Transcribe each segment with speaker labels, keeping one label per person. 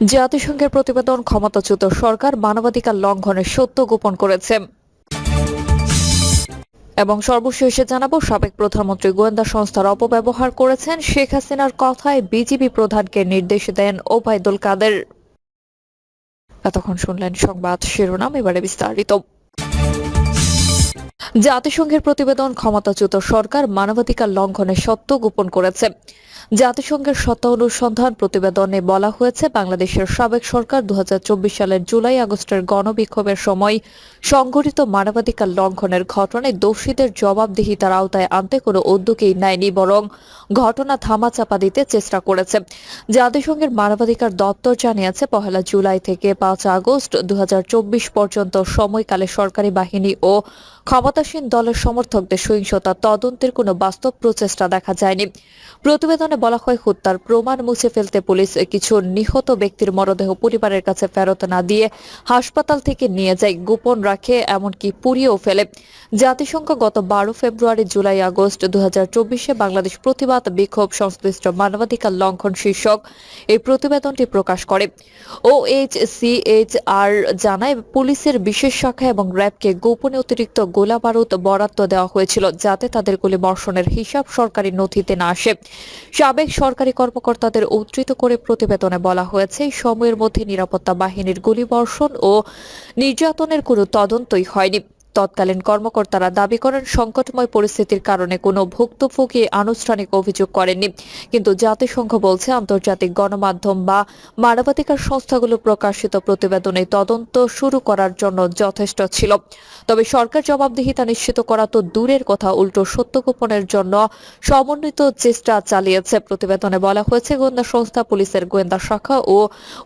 Speaker 1: জাতিসংঘের প্রতিবেদন ক্ষমতাচ্যুত সরকার মানবাধিকার লঙ্ঘনের সত্য গোপন করেছে। এবং সর্বশেষে জানাব, সাবেক প্রধানমন্ত্রী গোয়েন্দা সংস্থার অপব্যবহার করেছেন শেখ হাসিনার কথায় বিজিবি প্রধানকে নির্দেশ দেন ওবায়দুল কাদের। এতক্ষণ শুনলেন সংবাদ শিরোনাম, এবারে বিস্তারিত। জাতিসংঘের প্রতিবেদন ক্ষমতাচ্যুত সরকার মানবাধিকার লঙ্ঘনের সত্য গোপন করেছে। জাতিসংঘের সত্তা অনুসন্ধান প্রতিবেদনে বলা হয়েছে, বাংলাদেশের সাবেক সরকার দুহাজার চব্বিশ সালের জুলাই আগস্টের গণবিক্ষোভের সময় সংঘটিত মানবাধিকার লঙ্ঘনের ঘটনায় দোষীদের জবাবদিহিতার আওতায় আনতে কোনো উদ্যোগই নেয়নি, বরং ঘটনা থামাচাপা দিতে চেষ্টা করেছে। জাতিসংঘের মানবাধিকার দপ্তর জানিয়েছে, পহেলা জুলাই থেকে পাঁচ আগস্ট দু হাজার চব্বিশ পর্যন্ত সময়কালে সরকারি বাহিনী ও ক্ষমতাসীন দলের সমর্থকদের সহিংসতা তদন্তের কোনো বাস্তব প্রচেষ্টা দেখা যায়নি। প্রতিবেদনে বলা হয়, হত্যার প্রমাণ মুছে ফেলতে পুলিশ কিছু নিহত ব্যক্তির মরদেহ পরিবারের কাছে ফেরত না দিয়ে হাসপাতাল থেকে নিয়ে যায়, গোপন রাখে, এমনকি পুড়িয়েও ফেলে। জাতিসংঘ গত বারো ফেব্রুয়ারি, জুলাই, আগস্ট দু চব্বিশে বাংলাদেশ প্রতিবাদ বিক্ষোভ সংশ্লিষ্ট মানবাধিকার লঙ্ঘন শীর্ষক এই প্রতিবেদনটি প্রকাশ করে। O H C H R জানায়, পুলিশের বিশেষ শাখা এবং র্যাবকে গোপনে অতিরিক্ত গোলা বারুদ বরাদ্দ দেওয়া হয়েছিল যাতে তাদের গুলি বর্ষণের হিসাব সরকারি নথিতে না আসে। সাবেক সরকারি কর্মকর্তাদের উদ্ধৃত করে প্রতিবেদনে বলা হয়েছে সময়ের মধ্যে নিরাপত্তা বাহিনীর গুলিবর্ষণ ও নির্যাতনের কোনো তদন্তই হয়নি। তৎকালীন কর্মকর্তারা দাবি করেন সংকটময় পরিস্থিতির কারণে কোনো ভুক্তভোগী আনুষ্ঠানিক অভিযোগ করেননি। কিন্তু জাতিসংঘ বলছে আন্তর্জাতিক গণমাধ্যম বা মানবাধিকার সংস্থাগুলো প্রকাশিত প্রতিবেদনে তদন্ত শুরু করার জন্য যথেষ্ট ছিল। তবে সরকার জবাবদিহিতা নিশ্চিত করা তো দূরের কথা, উল্টো সত্য গোপনের জন্য সমন্বিত চেষ্টা চালিয়েছে। প্রতিবেদনে বলা হয়েছে, গোয়েন্দা সংস্থা, পুলিশের গোয়েন্দা শাখা ও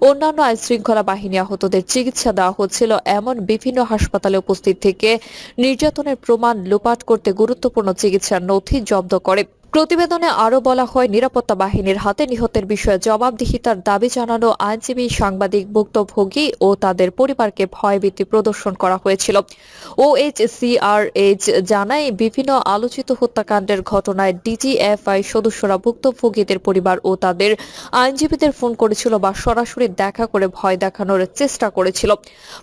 Speaker 1: অন্যান্য আইন শৃঙ্খলা বাহিনী আহতদের চিকিৎসা দেওয়া হচ্ছিল এমন বিভিন্ন হাসপাতালে উপস্থিত থেকে নির্যাতনের প্রমাণ লোপাট করতে গুরুত্বপূর্ণ চিকিৎসার নথি জব্দ করে। প্রতিবেদনে আরও বলা হয়, নিরাপত্তা বাহিনীর হাতে নিহতের বিষয়ে জবাবদিহিতার দাবি জানানো আইনজীবী, সাংবাদিক, ভুক্তভোগী ও তাদের পরিবারকে ভয়ভীতি প্রদর্শন করা হয়েছিল। ওএইচসিআরএইচ জানায়, বিভিন্ন আলোচিত হত্যাকাণ্ডের ঘটনায় ডিজিএফআই সদস্যরা ভুক্তভোগীদের পরিবার ও তাদের আইনজীবীদের ফোন করেছিল বা সরাসরি দেখা করে ভয় দেখানোর চেষ্টা করেছিল।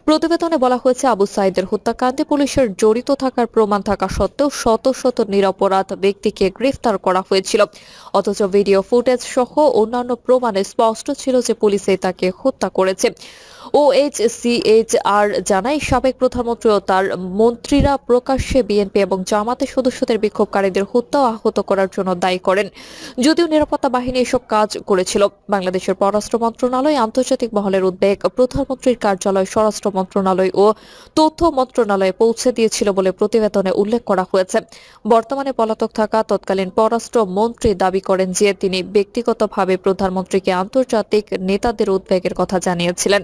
Speaker 1: প্রতিবেদনে বলা হয়েছে, আবু সাইদের হত্যাকাণ্ডে পুলিশের জড়িত থাকার প্রমাণ থাকা সত্ত্বেও শত শত নিরাপরাধ ব্যক্তিকে গ্রেফতার করা হয়েছিল। অথচ ভিডিও ফুটেজ সহ অন্যান্য প্রমাণে স্পষ্ট ছিল যে পুলিশে তাকে হত্যা করেছে। ওএইচসিএইচআর জানায়, সাবেক প্রধানমন্ত্রী ও তার মন্ত্রীরা প্রকাশ্যে বিএনপি এবং জামাতের সদস্যদের বিক্ষোভকারীদের হত্যা ও আহত করার জন্য দায়ী করেন। যদিও নিরাপত্তা বাহিনী এসব কাজ করেছিল। বাংলাদেশের পররাষ্ট্র মন্ত্রণালয়, আন্তর্জাতিক মহলের উদ্বেগ, প্রধানমন্ত্রীর কার্যালয়, স্বরাষ্ট্র মন্ত্রণালয় ও তথ্য মন্ত্রণালয়ে পৌঁছে দিয়েছিল বলে প্রতিবেদনে উল্লেখ করা হয়েছে। বর্তমানে পলাতক থাকা তৎকালীন পররাষ্ট্র মন্ত্রী দাবি করেন যে তিনি ব্যক্তিগতভাবে প্রধানমন্ত্রীকে আন্তর্জাতিক নেতাদের উদ্বেগের কথা জানিয়েছিলেন।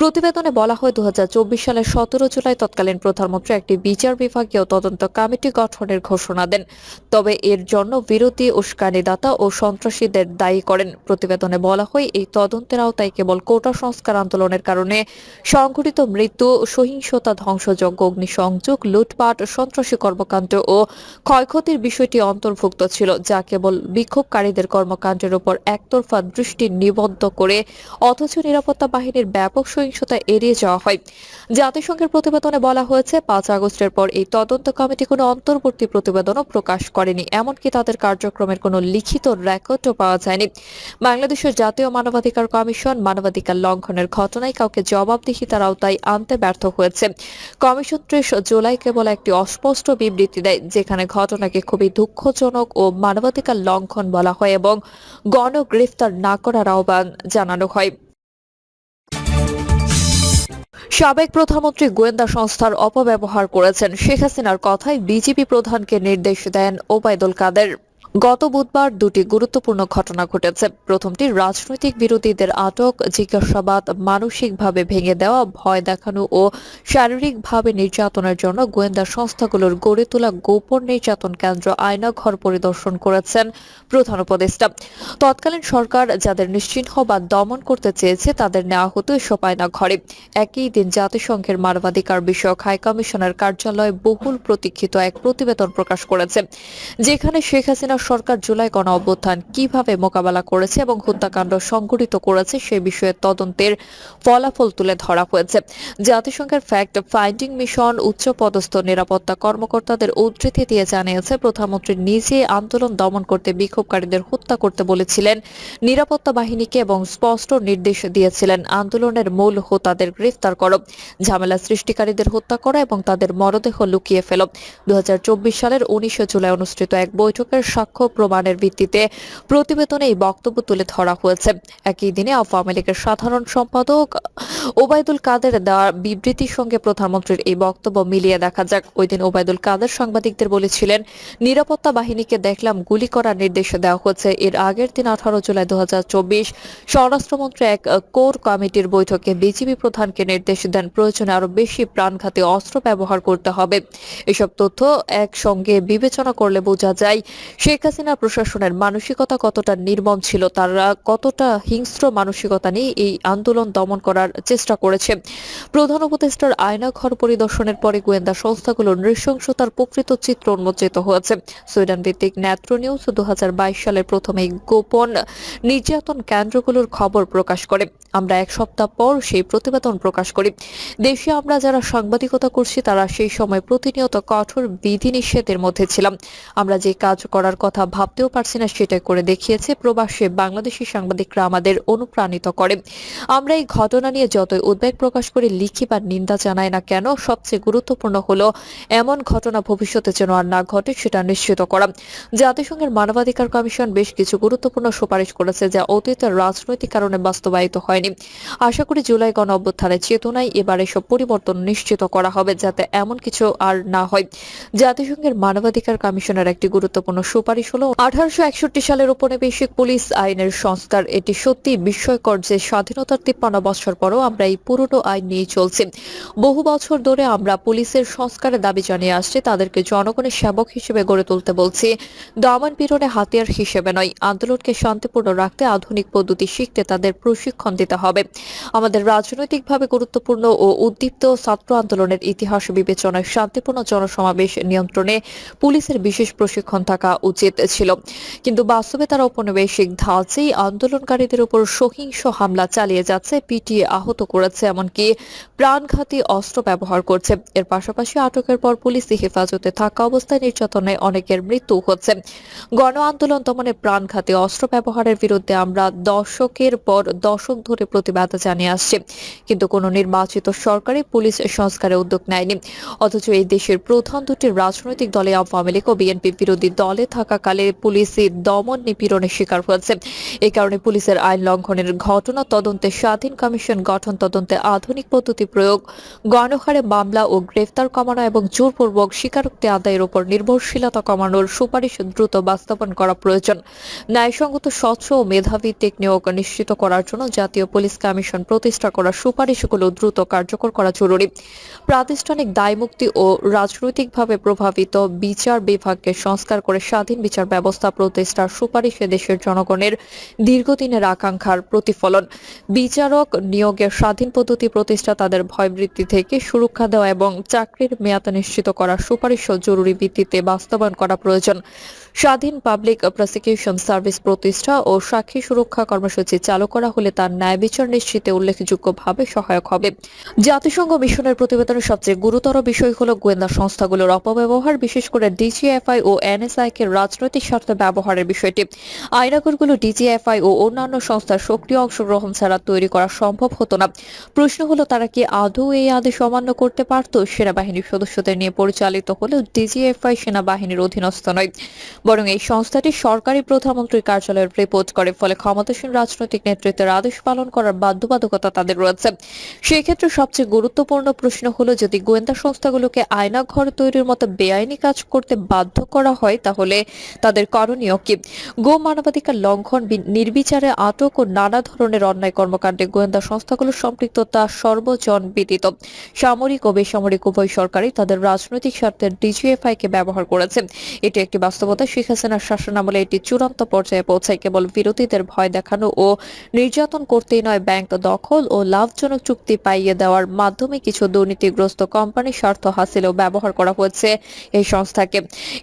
Speaker 1: প্রতিবেদনে বলা হয় দু হাজার চব্বিশ সালের সতেরো জুলাই তৎকালীন প্রধানমন্ত্রী একটি বিচার বিভাগীয় তদন্ত কমিটি গঠনের ঘোষণা দেন। তবে এর জন্য বিরোধী উস্কানিদাতা ও সন্ত্রাসীদের দায়ী করেন। প্রতিবেদনে বলা হয়, এই তদন্তের আওতায় কেবল কোটা সংস্কার আন্দোলনের কারণে সংঘটিত মৃত্যু, সহিংসতা, ধ্বংসযজ্ঞ, অগ্নিসংযোগ, লুটপাট, সন্ত্রাসী কর্মকাণ্ড ও ক্ষয়ক্ষতির বিষয়টি অন্তর্ভুক্ত ছিল, যা কেবল বিক্ষোভকারীদের কর্মকাণ্ডের উপর একতরফা দৃষ্টি নিবদ্ধ করে, অথচ নিরাপত্তা বাহিনীর ব্যাপক সহিংসতা এড়িয়ে যাওয়া হয়। জাতিসংঘের প্রতিবেদনে বলা হয়েছে, পাঁচ আগস্টের পর এই তদন্ত কমিটি কোনো অন্তর্বর্তী প্রতিবেদনও প্রকাশ করেনি। এমনকি তাদের কার্যক্রমের কোনো লিখিত রেকর্ডও পাওয়া যায়নি। বাংলাদেশের জাতীয় মানবাধিকার কমিশন মানবাধিকার লঙ্ঘনের ঘটনায় কাউকে জবাবদিহিতার আওতায় আনতে ব্যর্থ হয়েছে। কমিশন ত্রিশ জুলাই কেবল একটি অস্পষ্ট বিবৃতি দেয়, যেখানে ঘটনাকে খুবই দুঃখজনক ও মানবাধিকার লঙ্ঘন বলা হয় এবং গণগ্রেফতার না করার আহ্বান জানানো হয়। সাবেক প্রধানমন্ত্রী গোয়েন্দা সংস্থার অপব্যবহার করেছেন। শেখ হাসিনার কথায় বিজেপি প্রধানকে নির্দেশ দেন ওবায়দুল কাদের। গত বুধবার দুটি গুরুত্বপূর্ণ ঘটনা ঘটেছে। প্রথমটি, রাজনৈতিক বিরোধীদের আটক, জিজ্ঞাসাবাদ, মানসিকভাবে ভেঙে দেওয়া, ভয় দেখানো ও শারীরিকভাবে নির্যাতনের জন্য গোয়েন্দা সংস্থাগুলোর গড়ে তোলা গোপন নির্যাতন কেন্দ্র আয়নাঘর পরিদর্শন করেছেন প্রধান উপদেষ্টা। তৎকালীন সরকার যাদের নিশ্চিহ্ন বা দমন করতে চেয়েছে, তাদের নেওয়া হতো এসব আয়না ঘরে। একই দিন জাতিসংঘের মানবাধিকার বিষয়ক হাই কমিশনের কার্যালয় বহুল প্রতীক্ষিত এক প্রতিবেদন প্রকাশ করেছে, যেখানে শেখ হাসিনা সরকার জুলাই গণ অভ্যুত্থান কীভাবে মোকাবেলা করেছে এবং হত্যাকাণ্ড সংঘটিত করেছে সে বিষয়ে তদন্তের ফলাফল তুলে ধরা হয়েছে। জাতিসংঘের ফ্যাক্ট ফাইন্ডিং মিশন উচ্চ পদস্থ নিরাপত্তা কর্মকর্তাদের উদ্ধৃতি দিয়ে জানিয়েছে, প্রধানমন্ত্রী নিজে আন্দোলন দমন করতে বিক্ষোভকারীদের হত্যা করতে বলেছিলেন, নিরাপত্তা বাহিনীকে এবং স্পষ্ট নির্দেশ দিয়েছিলেন, আন্দোলনের মূল হোতাদের গ্রেফতার করো, ঝামেলা সৃষ্টিকারীদের হত্যা করা এবং তাদের মরদেহ লুকিয়ে ফেল। দু হাজার চব্বিশ সালের উনিশে জুলাই অনুষ্ঠিত এক বৈঠকের সাক্ষ্য প্রমাণের ভিত্তিতে প্রতিবেদনে এই বক্তব্য তুলে ধরা হয়েছে। একই দিনে আওয়ামী লীগের সাধারণ সম্পাদক ওবায়দুল কাদের দেওয়া বিবৃতির সঙ্গে প্রধানমন্ত্রীর এই বক্তব্য মিলিয়ে দেখা যাক। ওই দিন ওবায়দুল কাদের সাংবাদিকদের বলেছিলেন, নিরাপত্তা বাহিনীকে দেখলাম গুলি করার নির্দেশ দেওয়া হচ্ছে এর আগের দিন আঠারো জুলাই দু স্বরাষ্ট্রমন্ত্রী এক কোর কমিটির বৈঠকে বিজিবি প্রধানকে নির্দেশ দেন, প্রয়োজনে আরও বেশি প্রাণঘাতী অস্ত্র ব্যবহার করতে হবে। এসব তথ্য একসঙ্গে বিবেচনা করলে বোঝা যায় শেখ হাসিনা প্রশাসনের মানসিকতা কতটা নির্মম ছিল, তারা কতটা হিংস্র মানসিকতা নিয়ে এই আন্দোলন দমন করার চেষ্টা করেছে? প্রধান উপদেষ্টার আয়না ঘর পরিদর্শনের পরে গোয়েন্দা সংস্থাগুলোর নৃশংসতার প্রকৃত চিত্র উন্মোচিত হয়েছে। সুইডেন ভিত্তিক ন্যাত্র নিউজ দু সালের প্রথম গোপন নির্যাতন কেন্দ্রগুলোর খবর প্রকাশ করে। আমরা এক সপ্তাহ পর সেই প্রতিবেদন প্রকাশ করি। দেশে আমরা যারা সাংবাদিকতা করছি, তারা সেই সময় প্রতিনিয়ত কঠোর বিধিনিষেধের মধ্যে ছিলাম। আমরা যে কাজ করার কথা ভাবতেও পারছি না সেটাই করে দেখিয়েছে প্রবাসে। বাংলাদেশি সাংবাদিকরা আমাদের অনুপ্রাণিত করে। আমরা এই ঘটনা নিয়ে যতই উদ্বেগ প্রকাশ করে, লিখি বা নিন্দা জানাই না কেন, সবচেয়ে গুরুত্বপূর্ণ হলো, এমন ঘটনা ভবিষ্যতে যেন আর না ঘটে সেটা নিশ্চিত করা। জাতিসংঘের মানবাধিকার কমিশন বেশ কিছু গুরুত্বপূর্ণ সুপারিশ করেছে যা অতীতের রাজনৈতিক কারণে বাস্তবায়িত হয়নি। আশা করি জুলাই গণ অভ্যুত্থানের চেতনায় এবার এসব পরিবর্তন নিশ্চিত করা হবে যাতে এমন কিছু আর না হয়। জাতিসংঘের মানবাধিকার কমিশনের একটি গুরুত্বপূর্ণ সুপারিশ হল আঠারোশো একষট্টি সালের উপনিবেশিক পুলিশ আইনের সংস্কার। এটি সত্যি বিস্ময়কর যে স্বাধীনতার তিপ্পান্ন বছর পরও আমরা এই পুরনো আইন নিয়ে চলছি। বহু বছর ধরে আমরা পুলিশের সংস্কারের দাবি জানিয়ে আসছি, তাদেরকে জনগণের সেবক হিসেবে গড়ে তুলতে বলছি। দমন পীড়নে হাতিয়ার হিসেবে নয়, আন্দোলনকে শান্তিপূর্ণ রাখতে আধুনিক পদ্ধতি শিখতে তাদের প্রশিক্ষণ দিতে হবে। আমাদের রাজনৈতিকভাবে গুরুত্বপূর্ণ ও উদ্দীপ্ত ছাত্র আন্দোলনের ইতিহাস বিবেচনায় শান্তিপূর্ণ জনসমাবেশ নিয়ন্ত্রণে পুলিশের বিশেষ প্রশিক্ষণ থাকা উচিত ছিল। কিন্তু বাস্তবে তারা ঔপনিবেশিক ধাঁচেই আন্দোলনকারীদের উপর সহিংস হামলা চালিয়ে যাচ্ছে, পিটিয়ে আহত করেছে, এমনকি প্রাণঘাতী অস্ত্র ব্যবহার করছে। এর পাশাপাশি আটকের পর পুলিশি হেফাজতে থাকা অবস্থায় নির্যাতনে অনেকের মৃত্যু হচ্ছে। গণ আন্দোলন দমনে প্রাণঘাতী অস্ত্র ব্যবহারের বিরুদ্ধে আমরা দশকের পর দশক ধরে প্রতিবাদ জানিয়ে আসছি। কিন্তু কোনো নির্বাচিত সরকারি পুলিশ সংস্কারে উদ্যোগ নেয়নি। অথচ এই দেশের প্রধান দুটি রাজনৈতিক দলে, আওয়ামী লীগ ও বিএনপি বিরোধী দলে থাকাকালে পুলিশি দমন নিপীড়নের শিকার হয়েছে। এই কারণে পুলিশের আইন লঙ্ঘনের ঘটনা তদন্তে স্বাধীন কমিশন গঠন তদন্তে আধুনিক পদ্ধতি প্রয়োগ, গণহারে মামলা ও গ্রেফতার কমানো এবং জোরপূর্বক স্বীকারোক্তি আদায়ের উপর নির্ভরশীলতা কমানোর সুপারিশ দ্রুত বাস্তবায়ন করা প্রয়োজন। ন্যায়সঙ্গত, স্বচ্ছ ও মেধাবী টেক নিশ্চিত করার জন্য জাতীয় পুলিশ কমিশন প্রতিষ্ঠা করার সুপারিশগুলো দ্রুত কার্যকর করা জরুরি। প্রাতিষ্ঠানিক দায়মুক্তি ও রাজনৈতিকভাবে প্রভাবিত বিচার বিভাগকে সংস্কার করে স্বাধীন বিচার ব্যবস্থা প্রতিষ্ঠার সুপারিশে দেশের জনগণের দীর্ঘদিনের আকাঙ্ক্ষার প্রতিফলন। বিচারক নিয়োগের স্বাধীন পদ্ধতি প্রতিষ্ঠা তাদের ভয়বৃত্তি থেকে সুরক্ষা দেওয়া এবং চাকরির মেয়াদ নিশ্চিত করার সুপারিশও জরুরি ভিত্তিতে বাস্তবায়ন করা প্রয়োজন। স্বাধীন পাবলিক প্রসিকিউশন সার্ভিস প্রতিষ্ঠা ও সাক্ষী সুরক্ষা কর্মসূচি চালু করা হলে তার ন্যায় বিচার নিশ্চিতে উল্লেখযোগ্যভাবে সহায়ক হবে। জাতিসংঘ মিশনের প্রতিবেদনের সবচেয়ে গুরুতর বিষয় হল গোয়েন্দা সংস্থাগুলোর অপব্যবহার, বিশেষ করে ডিজিএফআই ও এনএসআই কে রাজনৈতিক স্বার্থে ব্যবহারের বিষয়টি। আইনাগরগুলো ডিজিএফআই ও অন্যান্য সংস্থার সক্রিয় অংশগ্রহণ ছাড়া তৈরি করা সম্ভব হতো না। প্রশ্ন হলো, তারা কি আদৌ এই আদেশ অমান্য করতে পারত? সেনাবাহিনীর সদস্যদের নিয়ে পরিচালিত হলেও ডিজিএফআই সেনাবাহিনীর অধীনস্থ নয়। বরং এই সংস্থাটি সরকারি প্রধানমন্ত্রীর কার্যালয়ের রিপোর্ট করে, ফলে ক্ষমতাসীন রাজনৈতিক নেতৃত্বের আদেশ পালন করার বাধ্যবাধকতা তাদের রয়েছে। সেক্ষেত্রে সবচেয়ে গুরুত্বপূর্ণ প্রশ্ন হলো, যদি গোয়েন্দা সংস্থাগুলোকে আয়না ঘর তৈরির মতো বেআইনি কাজ করতে বাধ্য করা হয়, তাহলে তাদের করণীয় কি? গো মানবাধিকার লঙ্ঘন নির্বিচারে আটক ও নানা ধরনের অন্যায় কর্মকাণ্ডে গোয়েন্দা সংস্থাগুলোর সম্পৃক্ততা সর্বজন বিদিত সামরিক ও বেসামরিক উভয় সরকারই তাদের রাজনৈতিক স্বার্থে ডিজিএফআই কে ব্যবহার করেছে। এটি একটি বাস্তবতা। শেখ হাসিনার শাসনামলে এটি চূড়ান্ত পর্যায়ে পৌঁছায়। কেবল বিরোধীদের ভয় দেখানো ও নির্যাতন করতেই নয়, ব্যাংক দখল ও লাভজনক চুক্তি পাইয়ে দেওয়ার মাধ্যমে কিছু দুর্নীতিগ্রস্ত কোম্পানির স্বার্থ হাসিলেও ব্যবহার করা হয়েছে এই সংস্থাকে।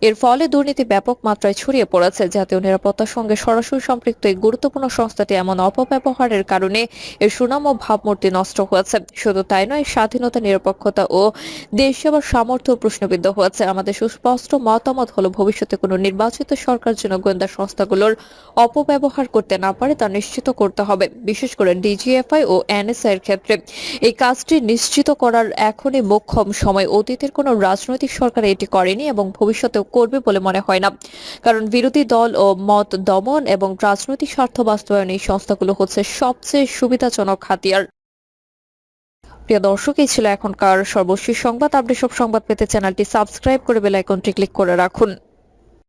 Speaker 1: এর ফলে দুর্নীতি ব্যাপক মাত্রায় ছড়িয়ে পড়েছে। জাতীয় নিরাপত্তার সঙ্গে সরাসরি সম্পৃক্ত এই গুরুত্বপূর্ণ সংস্থাটি এমন অপব্যবহারের কারণে এর সুনাম ও ভাবমূর্তি নষ্ট হয়েছে। শুধু তাই নয়, স্বাধীনতা, নিরপেক্ষতা ও দেশ সেবার সামর্থ্য প্রশ্নবিদ্ধ হয়েছে। আমাদের সুস্পষ্ট মতামত হলো, ভবিষ্যতে কোনো নির্বাচিত সরকার যেন গোয়েন্দা সংস্থাগুলোর অপব্যবহার করতে না পারে তা নিশ্চিত করতে হবে, বিশেষ করে ডিজিএফআই ও এনএসআই এর ক্ষেত্রে। এই কাজটি নিশ্চিত করার এখনই মোক্ষম সময়। অতীতের কোনো রাজনৈতিক সরকার এটি করেনি এবং ভবিষ্যতেও করবে বলে মনে হয় না। কারণ বিরোধী দল ও মত দমন এবং রাজনৈতিক স্বার্থ বাস্তবায়ন এই সংস্থাগুলো হচ্ছে সবচেয়ে সুবিধাজনক হাতিয়ার। প্রিয় দর্শক, এই ছিল এখনকার সর্বশেষ সংবাদ। আপনি সব সংবাদ পেতে চ্যানেলটি সাবস্ক্রাইব করে বেল আইকনটি ক্লিক করে রাখুন।